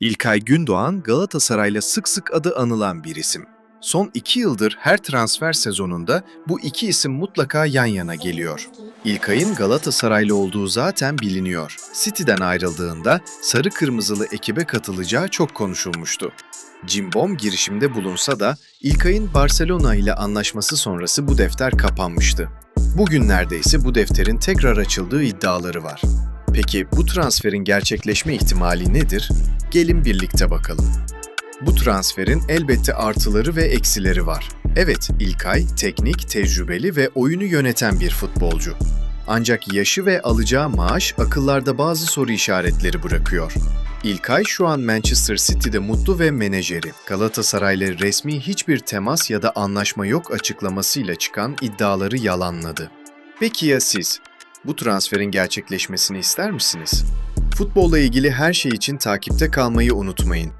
İlkay Gündoğan Galatasaray'la sık sık adı anılan bir isim. Son iki yıldır her transfer sezonunda bu iki isim mutlaka yan yana geliyor. İlkay'ın Galatasaraylı olduğu zaten biliniyor. City'den ayrıldığında sarı kırmızılı ekibe katılacağı çok konuşulmuştu. Cimbom girişimde bulunsa da İlkay'ın Barcelona ile anlaşması sonrası bu defter kapanmıştı. Bugünlerde ise bu defterin tekrar açıldığı iddiaları var. Peki bu transferin gerçekleşme ihtimali nedir? Gelin birlikte bakalım. Bu transferin elbette artıları ve eksileri var. Evet, İlkay teknik, tecrübeli ve oyunu yöneten bir futbolcu. Ancak yaşı ve alacağı maaş akıllarda bazı soru işaretleri bırakıyor. İlkay şu an Manchester City'de mutlu ve menajeri. Galatasaray'la resmi hiçbir temas ya da anlaşma yok açıklamasıyla çıkan iddiaları yalanladı. Peki ya siz? Bu transferin gerçekleşmesini ister misiniz? Futbolla ilgili her şey için takipte kalmayı unutmayın.